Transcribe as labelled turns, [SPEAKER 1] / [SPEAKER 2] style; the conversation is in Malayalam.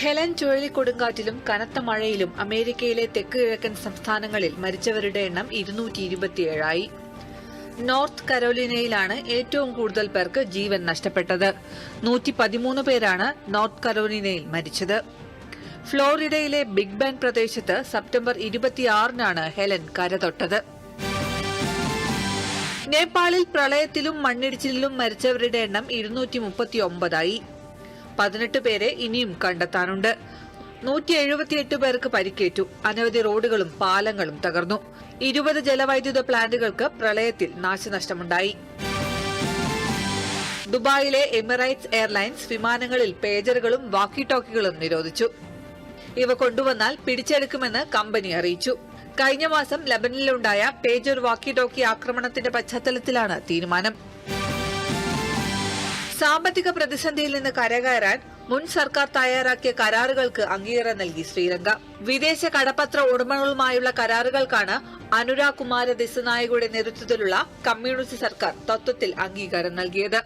[SPEAKER 1] ഹെലൻ ചുഴലിക്കൊടുങ്കാറ്റിലും കനത്ത മഴയിലും അമേരിക്കയിലെ തെക്ക് കിഴക്കൻ സംസ്ഥാനങ്ങളിൽ മരിച്ചവരുടെ എണ്ണം ഇരുന്നൂറ്റി ഇരുപത്തിയേഴായി നോർത്ത് കരോലിനയിലാണ് ഏറ്റവും കൂടുതൽ പേർക്ക് ജീവൻ നഷ്ടപ്പെട്ടത്. നൂറ്റി പതിമൂന്ന് പേരാണ് നോർത്ത് കരോലിനയിൽ മരിച്ചത്. ഫ്ലോറിഡയിലെ ബിഗ് ബാൻ പ്രദേശത്ത് സെപ്റ്റംബർ ഇരുപത്തിയാറിനാണ് ഹെലൻ കരതൊട്ടത്. നേപ്പാളിൽ പ്രളയത്തിലും മണ്ണിടിച്ചിലിലും മരിച്ചവരുടെ എണ്ണം ഇരുന്നൂറ്റി മുപ്പത്തിയൊമ്പതായി പതിനെട്ട് പേരെ ഇനിയും കണ്ടെത്താനുണ്ട്. നൂറ്റി എഴുപത്തിയെട്ട് പേർക്ക് പരിക്കേറ്റു. അനവധി റോഡുകളും പാലങ്ങളും തകർന്നു. ഇരുപത് ജലവൈദ്യുത പ്ലാന്റുകൾക്ക് പ്രളയത്തിൽ നാശനഷ്ടമുണ്ടായി. ദുബായിലെ എമിറേറ്റ്സ് എയർലൈൻസ് വിമാനങ്ങളിൽ പേജറുകളും വാക്കി ടോക്കികളും നിരോധിച്ചു. ഇവ കൊണ്ടുവന്നാൽ പിടിച്ചെടുക്കുമെന്ന് കമ്പനി അറിയിച്ചു. കഴിഞ്ഞ മാസം ലബനിലുണ്ടായ പേജർ വാക്കി ടോക്കി ആക്രമണത്തിന്റെ പശ്ചാത്തലത്തിലാണ് തീരുമാനം. സാമ്പത്തിക പ്രതിസന്ധിയിൽ നിന്ന് കരകയറാൻ മുൻ സർക്കാർ തയ്യാറാക്കിയ കരാറുകൾക്ക് അംഗീകാരം നൽകി ശ്രീലങ്ക. വിദേശ കടപ്പത്ര ഉടമകളുമായുള്ള കരാറുകൾക്കാണ് അനുരാഗ് കുമാര ദിസനായകയുടെ നേതൃത്വത്തിലുള്ള കമ്മ്യൂണിസ്റ്റ് സർക്കാർ തത്വത്തിൽ അംഗീകാരം നൽകിയത്.